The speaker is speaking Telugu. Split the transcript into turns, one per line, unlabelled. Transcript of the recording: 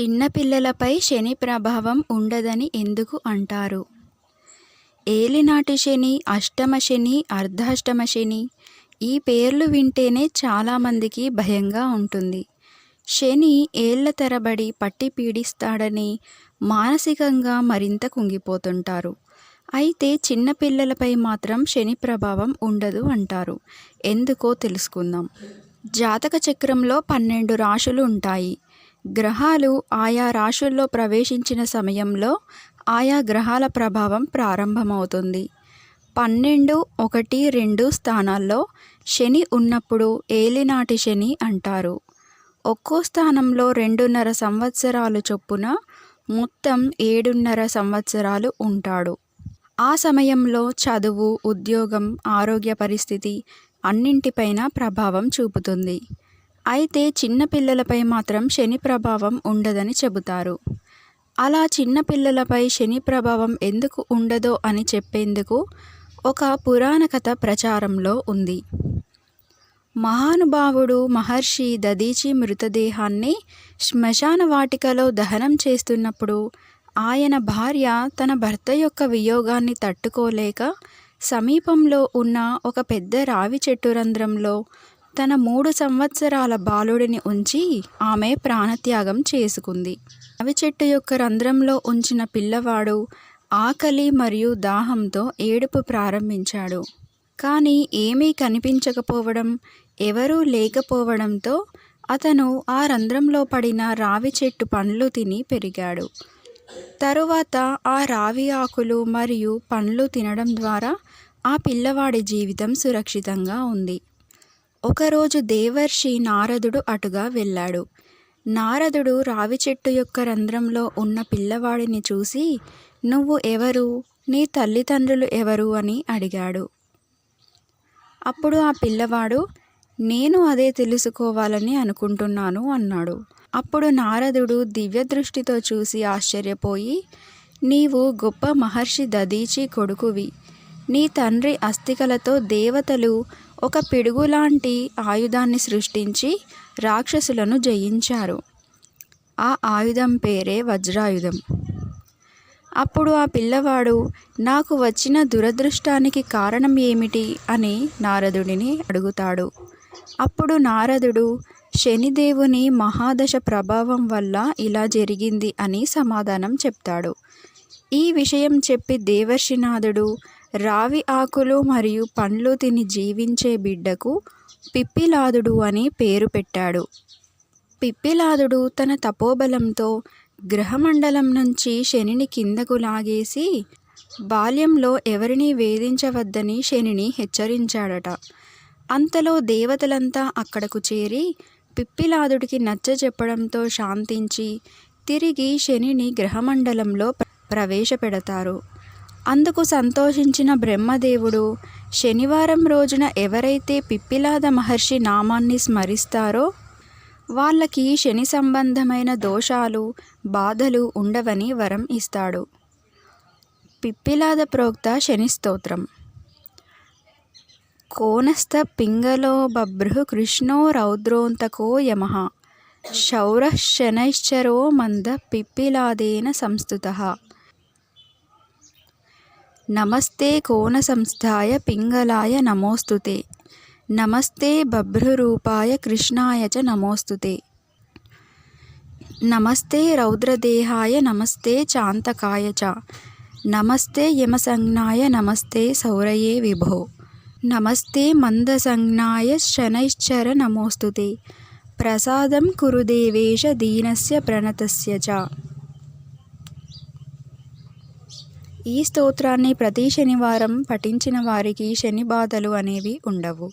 చిన్నపిల్లలపై శని ప్రభావం ఉండదని ఎందుకు అంటారు? ఏలినాటి శని అష్టమ శని అర్ధాష్టమ శని ఈ పేర్లు వింటేనే చాలామందికి భయంగా ఉంటుంది. శని ఏళ్ళ తరబడి పట్టి పీడిస్తాడని మానసికంగా మరింత కుంగిపోతుంటారు. అయితే చిన్నపిల్లలపై మాత్రం శని ప్రభావం ఉండదు అంటారు. ఎందుకో తెలుసుకుందాం. జాతక చక్రంలో పన్నెండు రాశులు ఉంటాయి. గ్రహాలు ఆయా రాశుల్లో ప్రవేశించిన సమయంలో ఆయా గ్రహాల ప్రభావం ప్రారంభమవుతుంది. పన్నెండు ఒకటి రెండు స్థానాల్లో శని ఉన్నప్పుడు ఏలినాటి శని అంటారు. ఒక్కో స్థానంలో రెండున్నర సంవత్సరాలు చొప్పున మొత్తం ఏడున్నర సంవత్సరాలు ఉంటాడు. ఆ సమయంలో చదువు ఉద్యోగం ఆరోగ్య పరిస్థితి అన్నింటిపైన ప్రభావం చూపుతుంది. అయితే చిన్నపిల్లలపై మాత్రం శని ప్రభావం ఉండదని చెబుతారు. అలా చిన్నపిల్లలపై శని ప్రభావం ఎందుకు ఉండదో అని చెప్పేందుకు ఒక పురాణ కథ ప్రచారంలో ఉంది. మహానుభావుడు మహర్షి దదీచి మృతదేహాన్ని శ్మశాన వాటికలో దహనం చేస్తున్నప్పుడు ఆయన భార్య తన భర్త యొక్క వియోగాన్ని తట్టుకోలేక సమీపంలో ఉన్న ఒక పెద్ద రావి చెట్టు రంధ్రంలో తన మూడు సంవత్సరాల బాలుడిని ఉంచి ఆమె ప్రాణత్యాగం చేసుకుంది. అవి చెట్టు యొక్క రంధ్రంలో ఉంచిన పిల్లవాడు ఆకలి మరియు దాహంతో ఏడుపు ప్రారంభించాడు. కానీ ఏమీ కనిపించకపోవడం ఎవరూ లేకపోవడంతో అతను ఆ రంధ్రంలో పడిన రావి చెట్టు పండ్లు తిని పెరిగాడు. తరువాత ఆ రావి ఆకులు మరియు పండ్లు తినడం ద్వారా ఆ పిల్లవాడి జీవితం సురక్షితంగా ఉంది. ఒకరోజు దేవర్షి నారదుడు అటుగా వెళ్ళాడు. నారదుడు రావి చెట్టు యొక్క రంధ్రంలో ఉన్న పిల్లవాడిని చూసి నువ్వు ఎవరు? నీ తల్లిదండ్రులు ఎవరు? అని అడిగాడు. అప్పుడు ఆ పిల్లవాడు నేను అదే తెలుసుకోవాలని అనుకుంటున్నాను అన్నాడు. అప్పుడు నారదుడు దివ్య దృష్టితో చూసి ఆశ్చర్యపోయి నీవు గొప్ప మహర్షి దదీచి కొడుకువి. నీ తండ్రి అస్థికలతో దేవతలు ఒక పిడుగులాంటి ఆయుధాన్ని సృష్టించి రాక్షసులను జయించారు. ఆ ఆయుధం పేరే వజ్రాయుధం. అప్పుడు ఆ పిల్లవాడు నాకు వచ్చిన దురదృష్టానికి కారణం ఏమిటి? అని నారదుడిని అడుగుతాడు. అప్పుడు నారదుడు శనిదేవుని మహాదశ ప్రభావం వల్ల ఇలా జరిగింది అని సమాధానం చెప్తాడు. ఈ విషయం చెప్పి దేవర్షినాథుడు రావి ఆకులు మరియు పండ్లు తిని జీవించే బిడ్డకు పిప్పిలాదుడు అని పేరు పెట్టాడు. పిప్పిలాదుడు తన తపోబలంతో గ్రహమండలం నుంచి శనిని కిందకు లాగేసి బాల్యంలో ఎవరిని వేధించవద్దని శనిని హెచ్చరించాడట. అంతలో దేవతలంతా అక్కడకు చేరి పిప్పిలాదుడికి నచ్చ చెప్పడంతో శాంతించి తిరిగి శనిని గ్రహమండలంలో ప్రవేశపెడతారు. అందుకు సంతోషించిన బ్రహ్మదేవుడు శనివారం రోజున ఎవరైతే పిప్పిలాద మహర్షి నామాన్ని స్మరిస్తారో వాళ్ళకి శని సంబంధమైన దోషాలు బాధలు ఉండవని వరం ఇస్తాడు. పిప్పిలాద ప్రోక్త శని స్తోత్రం. కోనస్థ పింగళో బభ్రుః కృష్ణో రౌద్రోంతకో యమః. శౌరశనైశ్చరో మంద పిప్పిలాదేన సంస్థుత నమస్తే కోనసంస్థాయ పింగళాయ నమోస్తుతే. నమస్తే బభ్రురూపాయ కృష్ణాయ చ నమోస్తుతే. నమస్తే రౌద్రదేహాయ నమస్తే చాంతకాయ చ. నమస్తే యమసంజ్ఞాయ నమస్తే సౌరయే విభో. నమస్తే మందసంజ్ఞాయ శనైశ్చర నమోస్తుతే. ప్రసాదం కురుదేవేశ దీనస్య ప్రణతస్య చ. ఈ స్తోత్రాన్ని ప్రతి శనివారం పఠించిన వారికి శని బాధలు అనేవి ఉండవు.